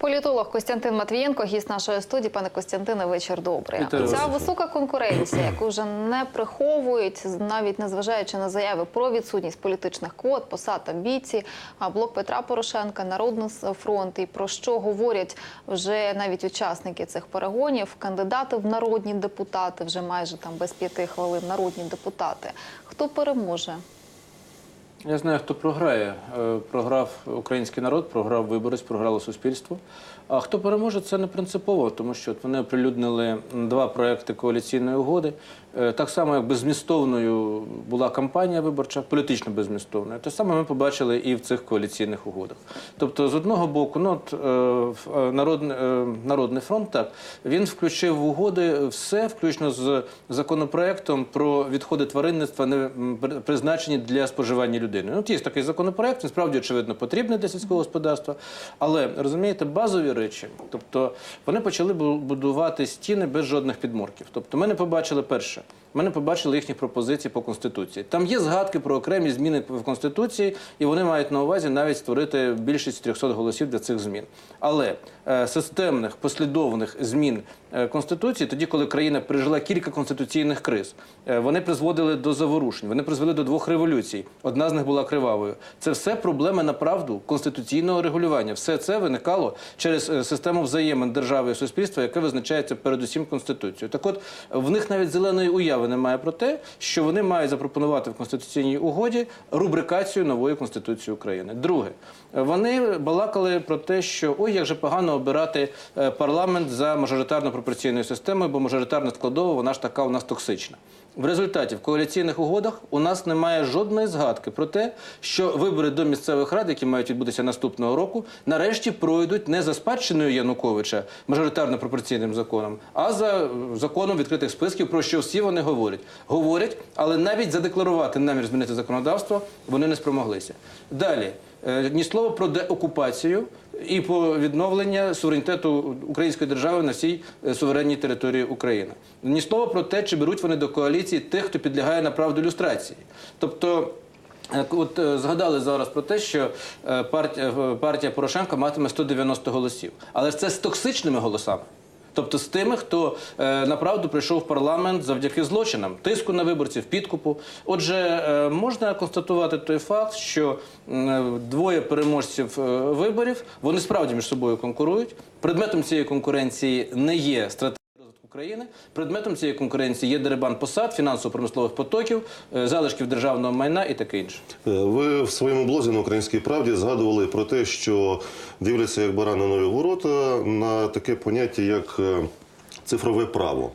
Політолог Костянтин Матвієнко, гість нашої студії. Пане Костянтине, вечір добрий. Вітаю Ця висока конкуренція, яку вже не приховують, навіть незважаючи на заяви про відсутність політичних квот, посад амбіцій, а блок Петра Порошенка, Народний фронт і про що говорять вже навіть учасники цих перегонів, кандидати в народні депутати, вже майже там без п'яти хвилин народні депутати. Хто переможе? Я знаю, хто програє. Е, Програв український народ, програв виборець, програло суспільство. А хто переможе, це не принципово, тому що вони оприлюднили два проекти коаліційної угоди. Е, Так само, як беззмістовною була кампанія виборча, політично беззмістовною. Те саме ми побачили і в цих коаліційних угодах. Тобто, з одного боку, ну от, е, е, народний, народний фронт, так він включив в угоди все, включно з законопроектом про відходи тваринництва, не призначені для споживання людини. Ну, от є такий законопроект, він справді очевидно потрібний для сільського господарства. Але розумієте, базові речі, тобто вони почали будувати стіни без жодних підморків. Тобто, ми не побачили перше. Ми не побачили їхніх пропозицій по конституції. Там є згадки про окремі зміни в конституції, і вони мають на увазі навіть створити більшість 300 голосів для цих змін. Але е, системних послідовних змін е, конституції, тоді, коли країна пережила кілька конституційних криз, е, вони призводили до заворушень, вони призвели до двох революцій. Одна з них була кривавою. Це все проблеми направду конституційного регулювання. Все це виникало через е, систему взаємин держави і суспільства, яке визначається передусім конституцією. Так, от в них навіть зеленої уяви немає про те, що вони мають запропонувати в конституційній угоді рубрикацію нової конституції України. Друге, вони балакали про те, що ой, як же погано обирати е, парламент за мажоритарно пропорційною системою, бо мажоритарна складова вона ж така у нас токсична. В результаті в коаліційних угодах у нас немає жодної згадки про те, що вибори до місцевих рад, які мають відбутися наступного року, нарешті пройдуть не за спадщиною Януковича, мажоритарно пропорційним законом, а за законом відкритих списків, про що всі вони говорять. Говорять, але навіть задекларувати намір змінити законодавство вони не спромоглися. Далі ні слова про деокупацію і про відновлення суверенітету української держави на всій е, суверенній території України. Ні слова про те, чи беруть вони до коаліції тих, хто підлягає на правду люстрації. Тобто. е, От е, згадали зараз про те, що е, партія, е, партія Порошенка матиме 190 голосів, але це з токсичними голосами. Тобто з тими, хто е, направду прийшов в парламент завдяки злочинам, тиску на виборців, підкупу. Отже, е, можна констатувати той факт, що е, двоє переможців е, виборів вони справді між собою конкурують. Предметом цієї конкуренції не є стратегія розвитку країни. Предметом цієї конкуренції є дерибан посад, фінансово-промислових потоків, е, залишків державного майна і таке інше. Е, Ви в своєму блозі на українській правді згадували про те, що дивляться як барани нові ворота на таке поняття, як е, цифрове право.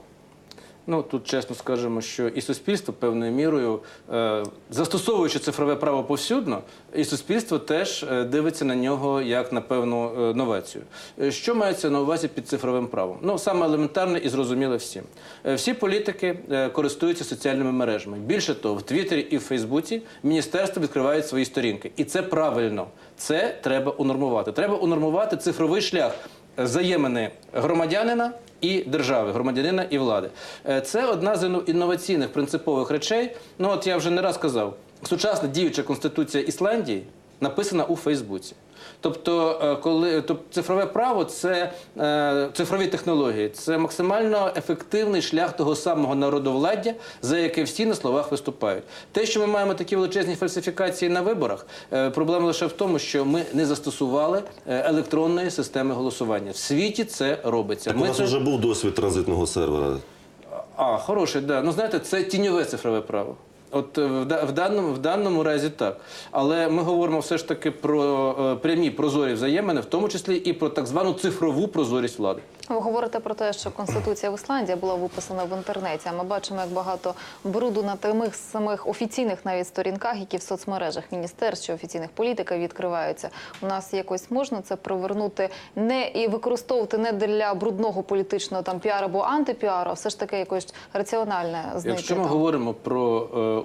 Ну тут чесно скажемо, що і суспільство певною мірою, е, застосовуючи цифрове право повсюдно, і суспільство теж е, дивиться на нього як на певну е, новацію. Що мається на увазі під цифровим правом? Ну саме елементарне і зрозуміле всім. Всі політики користуються соціальними мережами. Більше того, в Твіттері і в Фейсбуці міністерство відкривають свої сторінки, і це правильно. Це треба унормувати. Треба унормувати цифровий шлях взаємини громадянина і держави, громадянина і влади. Е, Це одна з інноваційних принципових речей. Ну от я вже не раз казав, сучасна діюча конституція Ісландії написана у Фейсбуці. Тобто, е, коли тобто цифрове право це е, цифрові технології, це максимально ефективний шлях того самого народовладдя, за яке всі на словах виступають. Те, що ми маємо такі величезні фальсифікації на виборах, е, проблема лише в тому, що ми не застосували електронної системи голосування. В світі це робиться. Так у нас це- вже був досвід транзитного сервера. а, хороший, да. Ну знаєте, це тіньове цифрове право. От е, в, в, даному, в даному разі так. Але ми говоримо все ж таки про е, прямі прозорі взаємини, в тому числі і про так звану цифрову прозорість влади. Ви говорите про те, що конституція в Ісландії була виписана в інтернеті. А ми бачимо, як багато бруду на тих самих офіційних навіть сторінках, які в соцмережах міністерств чи офіційних політиків відкриваються. У нас якось можна це привернути не і використовувати не для брудного політичного там піару або антипіару, а все ж таки якось раціональне знайти. Якщо ми там. говоримо про е,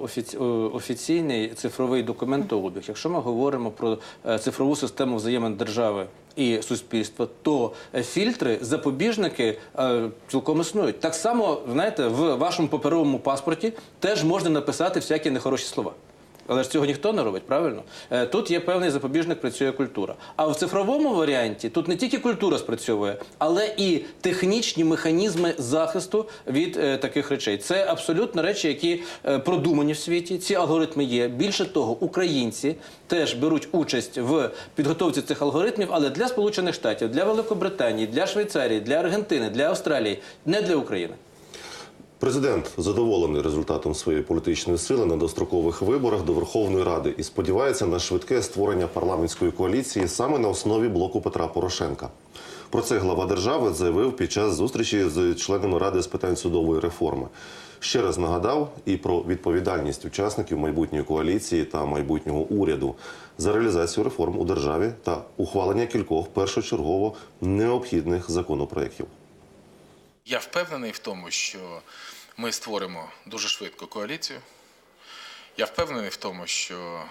офіційний цифровий документообіг, якщо ми говоримо про е, цифрову систему взаємин держави і суспільства, то е, фільтри, запобіжники е, цілком існують. Так само, знаєте, в вашому паперовому паспорті теж можна написати всякі нехороші слова. Але ж цього ніхто не робить, правильно? Е, Тут є певний запобіжник, працює культура. А в цифровому варіанті тут не тільки культура спрацьовує, але і технічні механізми захисту від е, таких речей. Це абсолютно речі, які е, продумані в світі. Ці алгоритми є. Більше того, українці теж беруть участь в підготовці цих алгоритмів, але для Сполучених Штатів, для Великобританії, для Швейцарії, для Аргентини, для Австралії, не для України. Президент задоволений результатом своєї політичної сили на дострокових виборах до Верховної Ради і сподівається на швидке створення парламентської коаліції саме на основі блоку Петра Порошенка. Про це глава держави заявив під час зустрічі з членами Ради з питань судової реформи. Ще раз нагадав і про відповідальність учасників майбутньої коаліції та майбутнього уряду за реалізацію реформ у державі та ухвалення кількох першочергово необхідних законопроєктів. Я впевнений в тому, що ми створимо дуже швидко коаліцію. Я впевнений в тому, що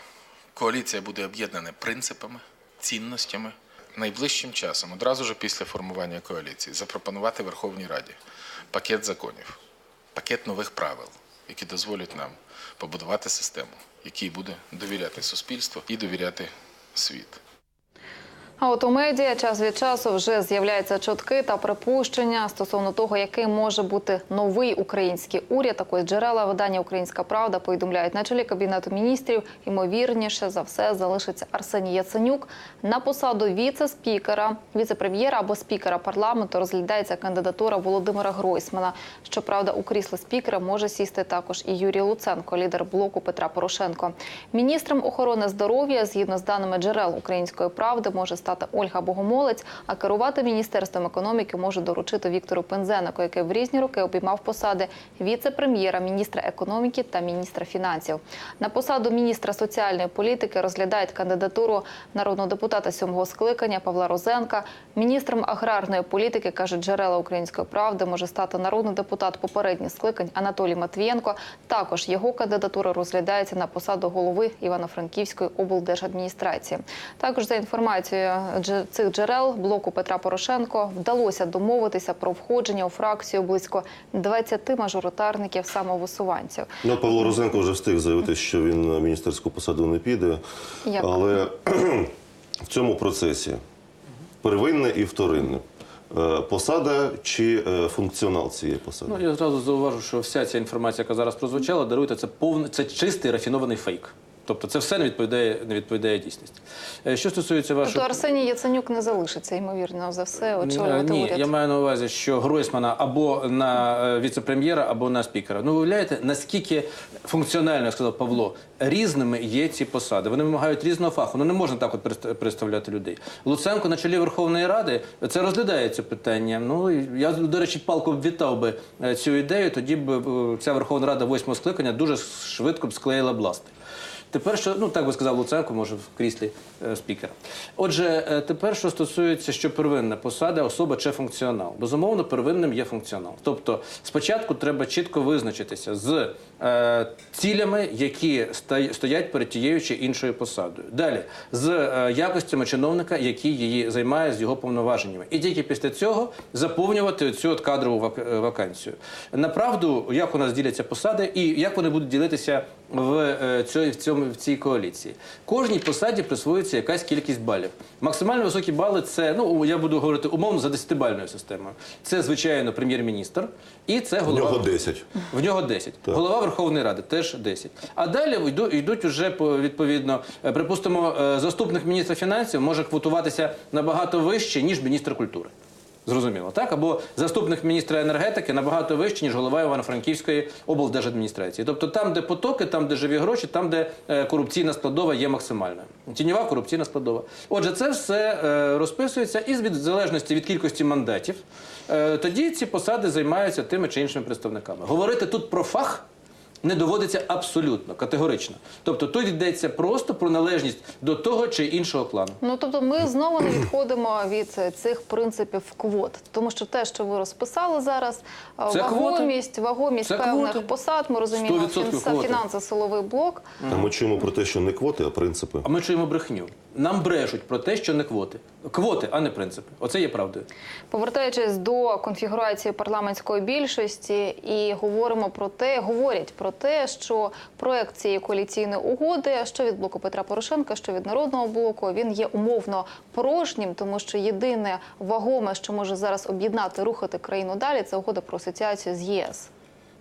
коаліція буде об'єднана принципами, цінностями. Найближчим часом, одразу ж після формування коаліції, запропонувати Верховній Раді пакет законів, пакет нових правил, які дозволять нам побудувати систему, якій буде довіряти суспільство і довіряти світ. А от у медіа час від часу вже з'являються чутки та припущення стосовно того, який може бути новий український уряд. Такої джерела видання Українська Правда повідомляють на чолі кабінету міністрів. Ймовірніше за все залишиться Арсеній Яценюк на посаду віце-спікера, віце-прем'єра або спікера парламенту. Розглядається кандидатура Володимира Гройсмана. Щоправда, у крісло спікера може сісти також і Юрій Луценко, лідер блоку Петра Порошенко. Міністром охорони здоров'я, згідно з даними джерел Української правди, може стати Ольга Богомолець. А керувати міністерством економіки може доручити Віктору Пензенику, який в різні роки обіймав посади віце-прем'єра, міністра економіки та міністра фінансів. На посаду міністра соціальної політики розглядають кандидатуру народного депутата сьомого скликання Павла Розенка. Міністром аграрної політики кажуть джерела української правди може стати народний депутат попередніх скликань Анатолій Матвієнко. Також його кандидатура розглядається на посаду голови Івано-Франківської облдержадміністрації. Також за інформацією цих джерел блоку Петра Порошенко вдалося домовитися про входження у фракцію близько 20 мажоритарників самовисуванців. Ну, Павло Розенко вже встиг заявити, що він на міністерську посаду не піде. Як? Але в цьому процесі первинне і вторинне. Е, Посада чи е, функціонал цієї посади? Ну я зразу зауважу, що вся ця інформація, яка зараз прозвучала, даруйте, це повний, це чистий рафінований фейк. Тобто це все не відповідає, не відповідає дійсності. Е, Що стосується вашого Тобто Арсеній Яценюк не залишиться, ймовірно, за все Е, очолювати Ні, уряд. я маю на увазі, що Гройсмана або на е, віце-прем'єра, або на спікера. Ну, виявляєте, наскільки функціонально, як сказав Павло, різними є ці посади. Вони вимагають різного фаху. Ну не можна так от представляти людей. Луценко на чолі Верховної Ради це розглядається питання. Ну я до речі, палко вітав би е, цю ідею. Тоді б е, ця Верховна Рада восьмого скликання дуже швидко б склеїла б ласти. Тепер що, ну так би сказав Луценко, може в кріслі е, спікера. Отже, е, тепер що стосується, що первинна посада, особа чи функціонал. Безумовно, первинним є функціонал. Тобто, спочатку треба чітко визначитися з е, цілями, які стоять перед тією чи іншою посадою. Далі з е, якостями чиновника, який її займає з його повноваженнями, і тільки після цього заповнювати цю от кадрову е, вакансію. Направду, як у нас діляться посади, і як вони будуть ділитися в, е, в цьому в цій коаліції. Кожній посаді присвоюється якась кількість балів. Максимально високі бали це, ну я буду говорити умовно за 10-бальною системою. Це звичайно прем'єр-міністр, і це В голова. нього 10. В нього 10. Голова Верховної Ради теж 10. А далі йдуть, йдуть уже по відповідно, е, припустимо, е, заступник міністра фінансів може квотуватися набагато вище ніж міністр культури. Зрозуміло, так? Або заступник міністра енергетики набагато вище, ніж голова Івано-Франківської облдержадміністрації. Тобто там, де потоки, там, де живі гроші, там, де е, корупційна складова є максимальною. Тіньова корупційна складова. Отже, це все е, розписується із від залежності від кількості мандатів. Е, тоді ці посади займаються тими чи іншими представниками. Говорити тут про фах. Не доводиться абсолютно категорично. Тобто тут йдеться просто про належність до того чи іншого клану. Ну тобто ми знову не відходимо від е, цих принципів квот, тому що те, що ви розписали зараз, е, Це вагомість, вагомість Це певних квоти. посад. Ми розуміємо 100% фінансово-силовий блок. А ми чуємо про те, що не квоти, а принципи. А ми чуємо брехню. Нам брешуть про те, що не квоти. Квоти, а не принципи. Оце є правдою. Повертаючись до конфігурації парламентської більшості, і говоримо про те, говорять про про те, що проект цієї коаліційної угоди, що від блоку Петра Порошенка, що від народного блоку, він є умовно порожнім, тому що єдине вагоме, що може зараз об'єднати, рухати країну далі, це угода про асоціацію з ЄС.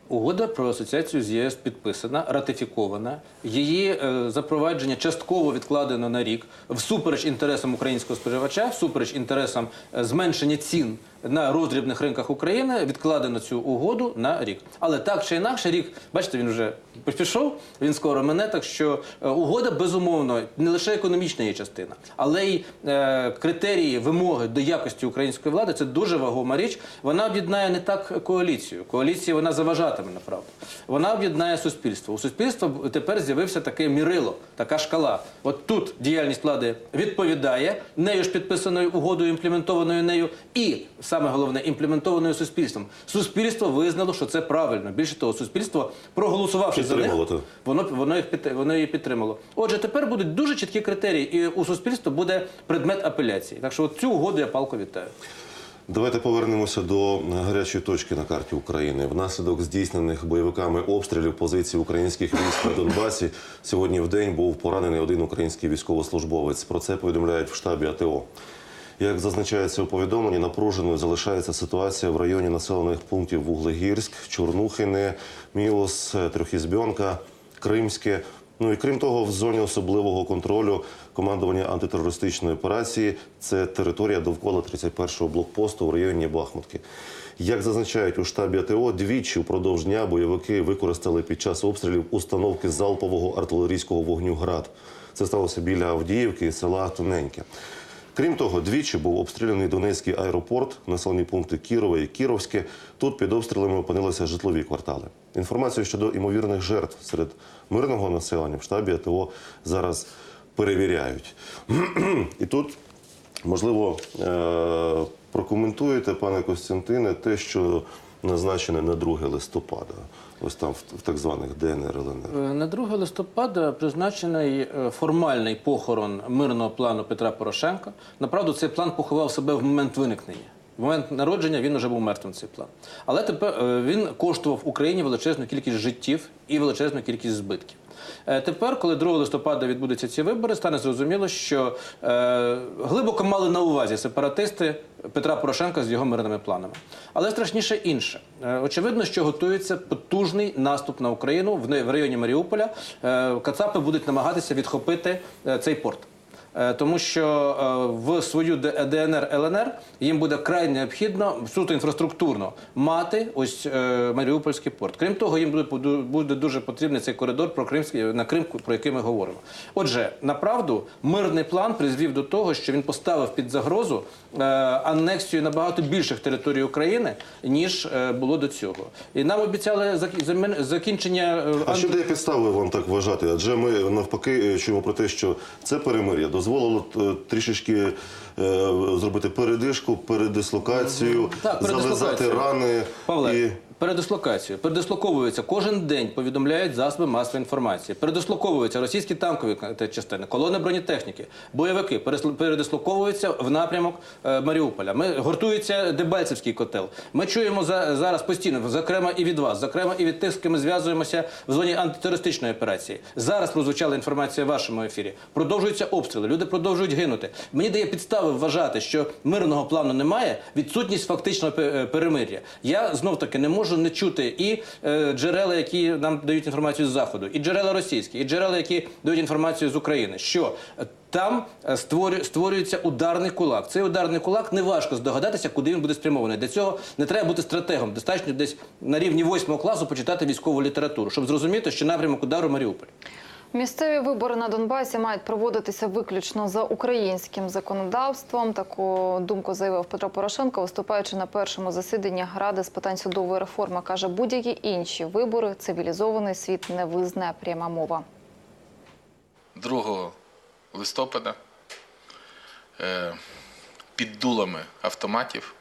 Угода про асоціацію з ЄС підписана, ратифікована. Її е, запровадження частково відкладено на рік всупереч інтересам українського споживача, всупереч інтересам е, зменшення цін на роздрібних ринках України. Відкладено цю угоду на рік. Але так чи інакше, рік, бачите, він вже пішов. Він скоро мене. Так що е, угода безумовно не лише економічна її частина, але й е, критерії вимоги до якості української влади це дуже вагома річ. Вона об'єднає не так коаліцію. Коаліція вона заважатиме направду. Вона об'єднає суспільство. У суспільства тепер з'явився таке мірило, така шкала. От тут діяльність влади відповідає нею ж підписаною угодою, імплементованою нею, і саме головне імплементованою суспільством. Суспільство визнало, що це правильно. Більше того, суспільство проголосувавши за них, Воно воно їх воно її підтримало. Отже, тепер будуть дуже чіткі критерії, і у суспільства буде предмет апеляції. Так що от цю угоду я палко вітаю. Давайте повернемося до гарячої точки на карті України. Внаслідок здійснених бойовиками обстрілів позицій українських військ на Донбасі сьогодні в день був поранений один український військовослужбовець. Про це повідомляють в штабі АТО. Як зазначається у повідомленні, напруженою залишається ситуація в районі населених пунктів Вуглегірськ, Чорнухине, Мілос, Трьохізбьонка, Кримське. Ну і крім того, в зоні особливого контролю командування антитерористичної операції це територія довкола 31-го блокпосту в районі Бахмутки. Як зазначають у штабі АТО, двічі впродовж дня бойовики використали під час обстрілів установки залпового артилерійського вогню ГРАД. Це сталося біля Авдіївки і села Тоненьке. Крім того, двічі був обстріляний Донецький аеропорт, населені пункти Кірова і Кіровське. Тут під обстрілами опинилися житлові квартали. Інформацію щодо імовірних жертв серед мирного населення в штабі АТО зараз перевіряють. І тут, можливо, е- прокоментуєте, пане Костянтине, те, що назначене на 2 листопада, ось там в, так званих ДНР ЛНР. Е, На 2 листопада призначений е, формальний похорон мирного плану Петра Порошенка. Направду, цей план поховав себе в момент виникнення. В момент народження він вже був мертвим цей план. Але тепер е, він коштував Україні величезну кількість життів і величезну кількість збитків. Е, Тепер, коли 2 листопада відбудуться ці вибори, стане зрозуміло, що е, глибоко мали на увазі сепаратисти Петра Порошенка з його мирними планами. Але страшніше інше. Е, очевидно, що готується потужний наступ на Україну в районі Маріуполя. Е, Кацапи будуть намагатися відхопити цей порт. Е, Тому що е, в свою ДНР ЛНР їм буде край необхідно суто інфраструктурно мати ось е, Маріупольський порт. Крім того, їм буде буде дуже потрібний цей коридор про Кримський на Крим, про який ми говоримо. Отже, направду мирний план призвів до того, що він поставив під загрозу анексію набагато більших територій України ніж е, було до цього. І нам обіцяли зак- закінчення е, А що дає підстави вам так вважати? Адже ми навпаки е, чуємо про те, що це перемир'я дозволило е, трішечки е, зробити передишку, передислокацію, Так, зав'язати рани Павле, і передислокацію. Передислоковуються кожен день, повідомляють засоби масової інформації. Передислоковуються російські танкові частини, колони бронетехніки, бойовики передислоковуються в напрямок е, Маріуполя. Ми гуртується Дебальцевський котел. Ми чуємо за, зараз постійно, зокрема і від вас, зокрема і від тих, з ким ми зв'язуємося в зоні антитерористичної операції. Зараз прозвучала інформація в вашому ефірі. Продовжуються обстріли, люди продовжують гинути. Мені дає підстави вважати, що мирного плану немає, відсутність фактичного е, перемир'я. Я знов таки не можу не чути і е, джерела, які нам дають інформацію з заходу, і джерела російські, і джерела, які дають інформацію з України. Що е, там е, створюється ударний кулак. Цей ударний кулак неважко здогадатися, куди він буде спрямований. Для цього не треба бути стратегом. Достатньо десь на рівні восьмого класу почитати військову літературу, щоб зрозуміти, що напрямок удару Маріуполь. Місцеві вибори на Донбасі мають проводитися виключно за українським законодавством. Таку думку заявив Петро Порошенко, виступаючи на першому засіданні Ради з питань судової реформи. каже, будь-які інші вибори цивілізований світ не визнає пряма мова. 2 листопада е, під дулами автоматів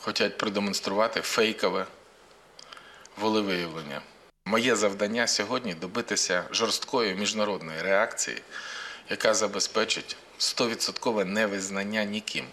хочуть продемонструвати фейкове волевиявлення. Моє завдання сьогодні добитися жорсткої міжнародної реакції, яка забезпечить 100% невизнання ніким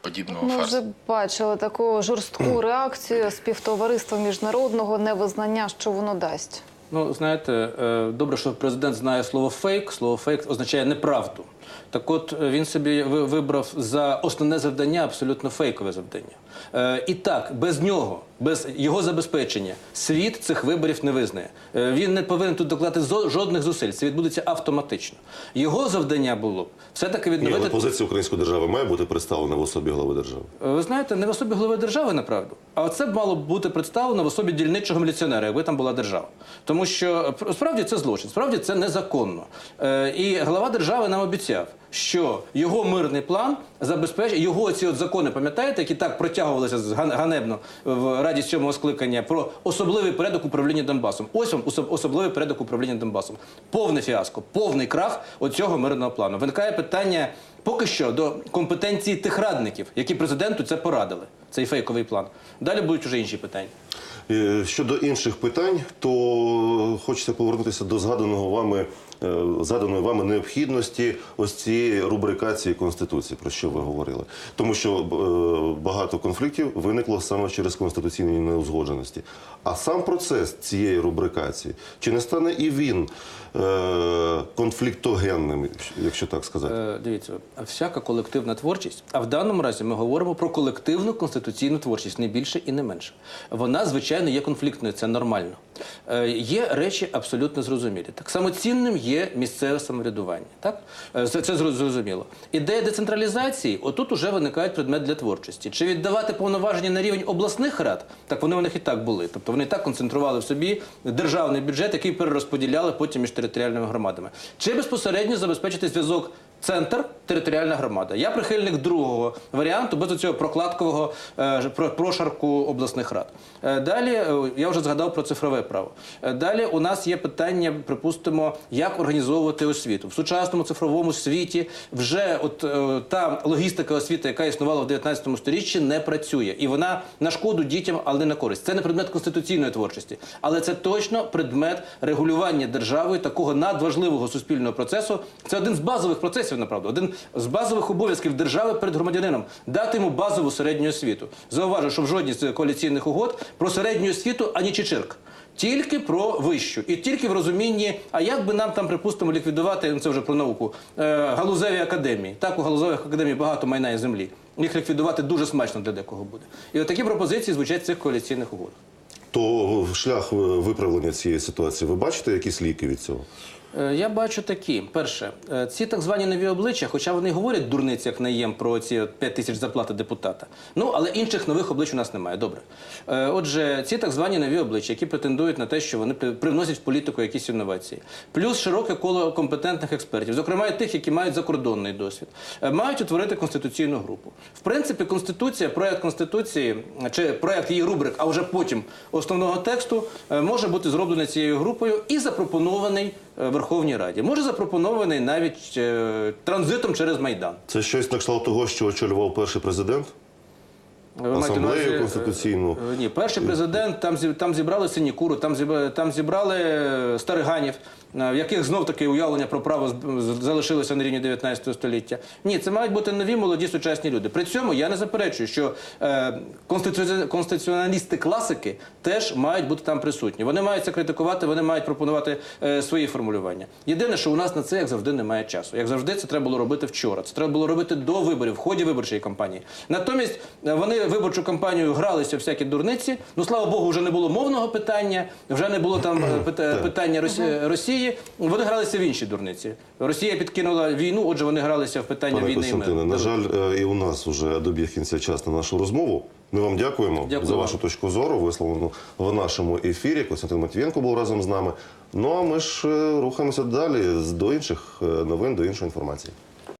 подібного Ми фарсу. вже бачили таку жорстку реакцію співтовариства міжнародного невизнання, що воно дасть. Ну, знаєте, е, добре, що президент знає слово фейк. Слово фейк означає неправду. Так от е, він собі вибрав за основне завдання абсолютно фейкове завдання. Е, І так, без нього, без його забезпечення, світ цих виборів не визнає. Е, Він не повинен тут докладати жодних зусиль. Це відбудеться автоматично. Його завдання було б все-таки Ні, відновити. але позиція української держави має бути представлена в особі глави держави. Е, Ви знаєте, не в особі голови держави, направду, а це б мало б бути представлено в особі дільничого міліціонера, якби там була держава. Тому що е, справді це злочин, справді це незаконно. І глава держави нам обіцяв, що його мирний план забезпечить його ці от закони, пам'ятаєте, які так протягувалися ганебно в Раді сьомого скликання про особливий порядок управління Донбасом. Ось вам особливий порядок управління Донбасом. Повне фіаско, повний крах оцього мирного плану. Виникає питання поки що до компетенції тих радників, які президенту це порадили. Цей фейковий план. Далі будуть вже інші питання. Е, Щодо інших питань, то хочеться повернутися до згаданого вами е, згаданої вами необхідності ось цієї рубрикації конституції, про що ви говорили, тому що е, багато конфліктів виникло саме через конституційні неузгодженості. А сам процес цієї рубрикації чи не стане і він е, конфліктогенним, якщо так сказати? Дивіться, всяка колективна творчість, а в даному разі ми говоримо про колективну конституційну творчість, не більше і не менше. Вона, звичайно, є конфліктною, це нормально. Є речі абсолютно зрозумілі. Так само цінним є місцеве самоврядування. Так? Е, це, зрозуміло. Ідея децентралізації, отут уже виникає предмет для творчості. Чи віддавати повноваження на рівень обласних рад? Так вони у них і так були. Тобто вони і так концентрували в собі державний бюджет, який перерозподіляли потім між територіальними громадами. Чи безпосередньо забезпечити зв'язок центр територіальна громада. Я прихильник другого варіанту без цього прокладкового е, прошарку обласних рад. Е, Далі е, я вже згадав про цифрове право. Далі у нас є питання, припустимо, як організовувати освіту в сучасному цифровому світі. Вже от та логістика освіти, яка існувала в 19 сторіччі, не працює, і вона на шкоду дітям, але не на користь. Це не предмет конституційної творчості, але це точно предмет регулювання державою такого надважливого суспільного процесу. Це один з базових процесів, направду, один з базових обов'язків держави перед громадянином дати йому базову середню освіту. Зауважу, що в жодній з коаліційних угод про середню освіту ані чечирк. Тільки про вищу, і тільки в розумінні, а як би нам там, припустимо, ліквідувати це вже про науку, е, галузеві академії. Так, у галузевих академій багато майна і землі. Їх ліквідувати дуже смачно для декого буде. І от такі пропозиції звучать в цих коаліційних угодах. То шлях е, виправлення цієї ситуації, ви бачите якісь ліки від цього? Е, Я бачу такі. Перше, е, ці так звані нові обличчя, хоча вони говорять дурниці, як наєм про ці 5 тисяч зарплати депутата. Ну, але інших нових облич у нас немає. Добре. Е, Отже, ці так звані нові обличчя, які претендують на те, що вони привносять в політику якісь інновації, плюс широке коло компетентних експертів, зокрема і тих, які мають закордонний досвід, мають утворити конституційну групу. В принципі, конституція, проект конституції чи проект її рубрик, а вже потім основного тексту може бути зроблений цією групою і запропонований Верховній Раді. Може запропонований навіть е, транзитом через Майдан. Це щось на кшталт того, що очолював перший президент? Асамблею е, конституційну. е, Ні, перший президент там там зібрали синікуру, там зібрали, там зібрали е, стариганів, е, в яких знов таки уявлення про право залишилося на рівні 19 століття. Ні, це мають бути нові молоді сучасні люди. При цьому я не заперечую, що е, конституціоналісти класики теж мають бути там присутні. Вони мають це критикувати, вони мають пропонувати е, свої формулювання. Єдине, що у нас на це як завжди немає часу. Як завжди, це треба було робити вчора. Це треба було робити до виборів, в ході виборчої кампанії. Натомість е, вони виборчу кампанію гралися всякі дурниці. Ну слава Богу, вже не було мовного питання, вже не було там е, пита- питання Росі- Росії. Вони гралися в інші дурниці. Росія підкинула війну, отже, вони гралися в питання Пане війни Костянтине, на жаль, е, і у нас вже добіг кінця час на нашу розмову. Ми вам дякуємо Дякую за вашу точку зору, висловлену в нашому ефірі. Костянтин Матвієнко був разом з нами. Ну а ми ж е, рухаємося далі до інших е, новин, до іншої інформації.